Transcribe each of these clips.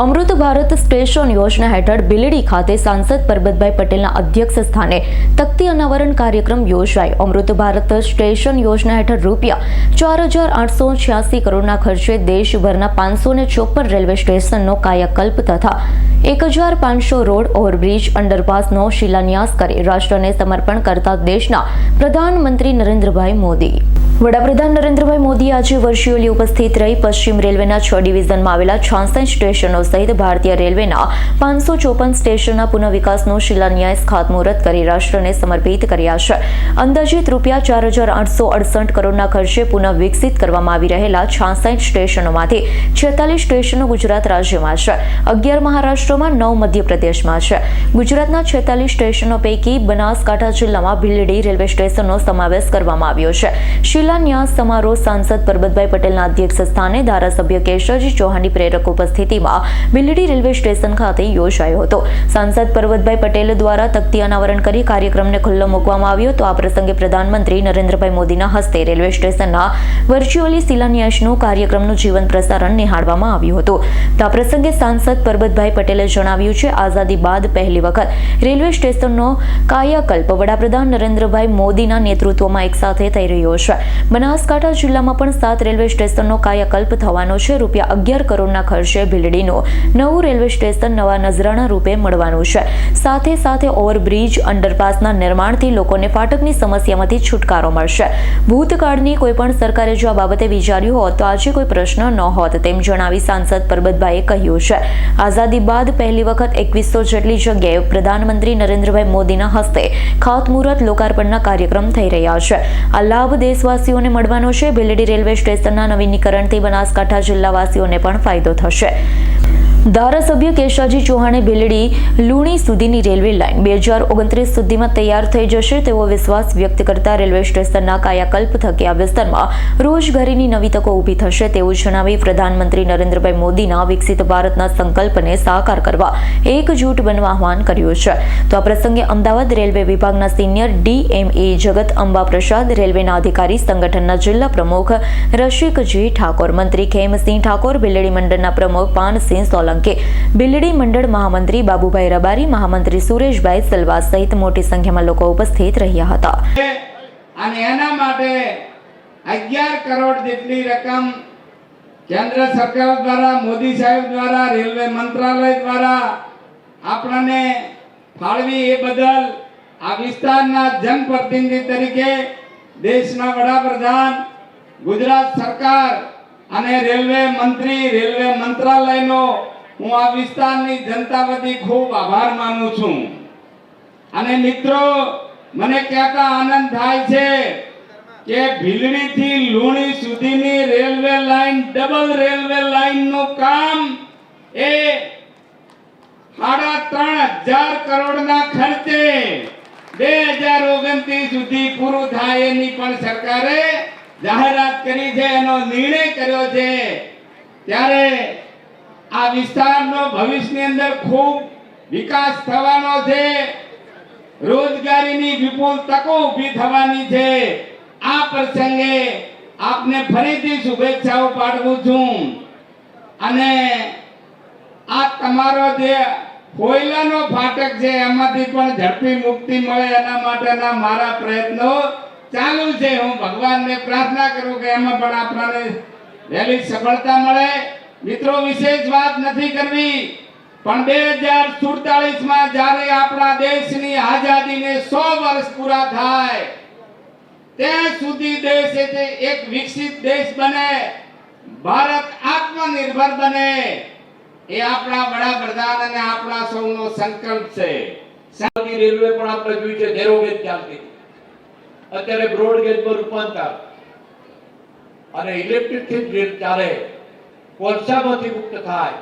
અમૃત Bharat station યોજના હેઠળ બિલડી ખાતે સાંસદ પરબતભાઈ પટેલના અધ્યક્ષ સ્થાને તકતી અનાવરણ કાર્યક્રમ યોજાયો. અમૃત ભારત સ્ટેશન યોજના હેઠળ રૂપિયા ચાર હજાર આઠસો છ્યાસી કરોડના ખર્ચે દેશભરના પાંચસો ને ચોપન રેલવે સ્ટેશનનો કાયાકલ્પ તથા એક હજાર પાંચસો રોડ ઓવરબ્રિજ અંડરપાસનો શિલાન્યાસ કરી રાષ્ટ્રને સમર્પણ કરતા દેશના પ્રધાનમંત્રી નરેન્દ્રભાઈ મોદી. વડાપ્રધાન નરેન્દ્રભાઈ મોદી આજે વર્ચ્યુઅલી ઉપસ્થિત રહી પશ્ચિમ રેલવેના છ ડિવિઝનમાં આવેલા છાસઠ સ્ટેશનો સહિત ભારતીય રેલવેના પાંચસો ચોપન સ્ટેશનના પુનઃવિકાસનો શિલાન્યાસ ખાતમુહૂર્ત કરી રાષ્ટ્રને સમર્પિત કર્યા છે. અંદાજિત રૂપિયા ચાર હજાર આઠસો અડસઠ કરોડના ખર્ચે પુનઃ વિકસિત કરવામાં આવી રહેલા છાસઠ સ્ટેશનોમાંથી છેતાલીસ સ્ટેશનો ગુજરાત રાજ્યમાં છે. અગિયાર મહારાષ્ટ્રમાં, નવ મધ્યપ્રદેશમાં છે. ગુજરાતના છેતાલીસ સ્ટેશનો પૈકી બનાસકાંઠા જિલ્લામાં ભીલડી રેલવે સ્ટેશનનો સમાવેશ કરવામાં આવ્યો છે. શિલાન્યાસ સમારોહ સાંસદ પરબતભાઈ પટેલના અધ્યક્ષ સ્થાને ધારાસભ્ય કેશવજી ચૌહાણની પ્રેરક ઉપસ્થિતિમાં બિલડી રેલવે સ્ટેશન ખાતે યોજાયો હતો. સાંસદ પરબતભાઈ પટેલ દ્વારા તકતી અનાવરણ કરી કાર્યક્રમને ખુલ્લો મૂકવામાં આવ્યો તો આ પ્રસંગે પ્રધાનમંત્રી નરેન્દ્રભાઈ મોદીના હસ્તે રેલવે સ્ટેશનના વર્ચ્યુઅલી શિલાન્યાસનું કાર્યક્રમનું જીવન પ્રસારણ નિહાળવામાં આવ્યું હતું. તો આ પ્રસંગે સાંસદ પરબતભાઈ પટેલે જણાવ્યું છે, આઝાદી બાદ પહેલી વખત રેલવે સ્ટેશનનો કાયાકલ્પ વડાપ્રધાન નરેન્દ્રભાઈ મોદીના નેતૃત્વમાં એકસાથે થઈ રહ્યો છે. બનાસકાંઠા જિલ્લામાં પણ સાત રેલવે સ્ટેશનનો કાયાકલ્પ થવાનો છે. રૂપિયા અગિયાર કરોડના ખર્ચે ભીલડીનું નવું રેલવે સ્ટેશન નવા નજરાણા રૂપે મળવાનું છે. સાથે સાથે ઓવરબ્રિજ, અંડરપાસના નિર્માણથી લોકોને ફાટકની સમસ્યામાંથી છુટકારો મળશે. ભૂતકાળની કોઈ પણ સરકારે જો આ બાબતે વિચાર્યું હોત તો આજે કોઈ પ્રશ્ન ન હોત તેમ જણાવી સાંસદ પરબતભાઈએ કહ્યું છે. આઝાદી બાદ પહેલી વખત એકવીસો જેટલી જગ્યાએ પ્રધાનમંત્રી નરેન્દ્રભાઈ મોદીના હસ્તે ખાતમુહૂર્ત લોકાર્પણના કાર્યક્રમ થઈ રહ્યા છે. આ લાભ દેશવાસીઓને મળવાનો છે. ભીલડી રેલવે સ્ટેશનના નવીનીકરણથી બનાસકાંઠા જિલ્લાવાસીઓને પણ ફાયદો થશે. ધારાસભ્ય કેશાજી ચૌહાણે ભીલડી લુણી સુધીની રેલવે લાઇન. બે હજાર ઓગણત્રીસ સુધીમાં તૈયાર થઈ જશે તેવો વિશ્વાસ વ્યક્ત કરતા રેલવે સ્ટેશનના કાયાકલ્પ થકી આ વિસ્તારમાં રોજગારીની નવી તકો ઊભી થશે તેવું જણાવી પ્રધાનમંત્રી નરેન્દ્રભાઈ મોદીના વિકસિત ભારતના સંકલ્પને સાકાર કરવા એકજૂટ બનવા આહવાન કર્યું છે. તો આ પ્રસંગે અમદાવાદ રેલવે વિભાગના સિનિયર ડીએમએ જગત અંબા પ્રસાદ રેલવેના અધિકારી સંગઠનના જિલ્લા પ્રમુખ રસિકજી ઠાકોર, મંત્રી ખેમસિંહ ઠાકોર ભીલડી મંડળના પ્રમુખ પાનસિંહ સોલંકી બિલડી મંડળ મહામંત્રી બાબુભાઈ રબારી, મહામંત્રી સુરેશભાઈ સલવા સહિત મોટી સંખ્યામાં લોકો ઉપસ્થિત રહ્યા હતા. અને એના માટે અગિયાર કરોડ જેટલી રકમ કેન્દ્ર સરકાર દ્વારા, મોદી સાહેબ દ્વારા, રેલવે મંત્રાલય દ્વારા આપણને ફાળવી એ બદલ આ વિસ્તારના જનપ્રતિનિધિ તરીકે દેશના વડાપ્રધાન, ગુજરાત સરકાર અને રેલવે મંત્રી, રેલવે મંત્રાલયનો હું આ વિસ્તારની જનતા વતી ખૂબ આભાર માનું છું. અને મિત્રો, મને કહેતા આનંદ થાય છે કે ભીલડી થી લુણી સુધીની રેલવે લાઈન, ડબલ રેલવે લાઈનનું કામ એ સાડા ત્રણ હજાર કરોડના ખર્ચે બે હજાર ઓગણત્રીસ સુધી પૂરું થાય એની પણ સરકારે જાહેરાત કરી છે, એનો નિર્ણય કર્યો છે. ત્યારે આ વિસ્તારનો ભવિષ્યની અંદર ખૂબ વિકાસ થવાનો છે. રોજગારીની વિપુલ તકો ઊભી થવાની છે. આ પ્રસંગે આપને ફરીથી શુભેચ્છાઓ પાઠવું છું. અને આ તમારો જે કોયલાનો ફાટક છે, એમાંથી પણ ઝડપી મુક્તિ મળે એના માટેના મારા પ્રયત્નો ચાલુ છે. હું ભગવાનને પ્રાર્થના કરું કે એમાં પણ આપણને વહેલી સફળતા મળે. મિત્રો, વિશેષ વાત નથી કરવી, પણ બે હજાર સુડતાલીસમાં જ્યારે આપણા દેશની આઝાદીને સો વર્ષ પૂરા થાય, ત્યાં સુધી દેશ એટલે એક વિકસિત દેશ બને, ભારત આત્મનિર્ભર બને, એ આપણા વડાપ્રધાન અને આપણા સૌનો સંકલ્પ છે. સાઉદી રેલવે પણ આપણે જોયું છે નેરોગેજ ચાલતી. અત્યારે બ્રોડગેજ પર રૂપાંતર. અને ઇલેક્ટ્રિકથી ચાલે. કોલસામાંથી મુક્ત થાય.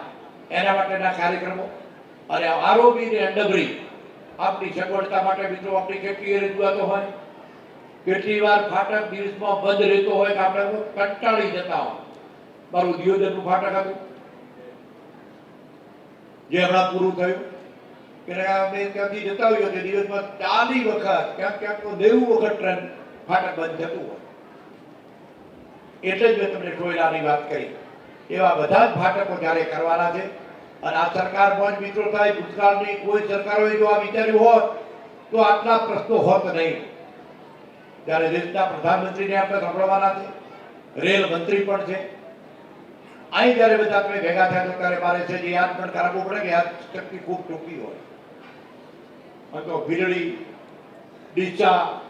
એના માટેના કાર્યક્રમો. અને આરોપી ને ડબરી આપણી સગવડતા માટે મિત્રો આપણી કેટલી રજૂઆતો હોય? કેટલી વાર ફાટક દિવસમાં બંધ રહેતો હોય કે આપણે કંટાળી જતા હોય? મારું દિયોદરનું ફાટક હતું. જે હમણાં પૂરું થયું. એટલે અમે ત્યાંથી જતા હોઈએ કે દિવસમાં ચાલી વખત, ક્યાંક ક્યાંક તો નેવું વખત ટ્રેન ફાટક બંધ થતું હોય. એટલે જ મેં તમને ટોયલાની વાત કરી. એવા બધા જ ફાટકો જ્યારે કરવાના છે. અને આ સરકાર પણ મિત્રો થાય ભૂતકાળની કોઈ સરકારોએ જો આ વિચાર્યું હોત, તો આટલા પ્રશ્નો હોત નહીં. ત્યારે દેશના પ્રધાનમંત્રીને આપણે સાંભળવાના છે. રેલ મંત્રી પણ છે. અહીં જ્યારે બધા આપણે ભેગા થયા તો મારે છે જે યાદ પણ કરાવવું પડે કે યાદ શક્તિ ખૂબ ટૂંકી હોય. તો વીજળી ડીચા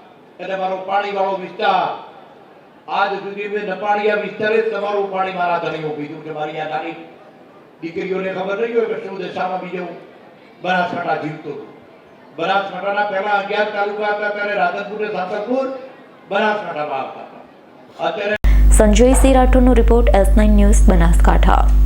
એટલે મારો પાણીવાળો વિસ્તાર આજ સુધી મેં નપાળિયા વિસ્તારે તમારું પાણી મારા ધણીઓ પીધું કે મારી આ નાની દીકરીઓને ખબર નહીં હોય કે શું દશામાં બીજો બનાસકાંઠા જીવતો હતો. બનાસકાંઠાના પહેલા અગિયાર તાલુકા હતા, ત્યારે રાધનપુર ને સાતરપુર બનાસકાંઠામાં આવતા હતા. અત્યારે Sanjay Singh રાઠોડનો report S nine news Banaskantha.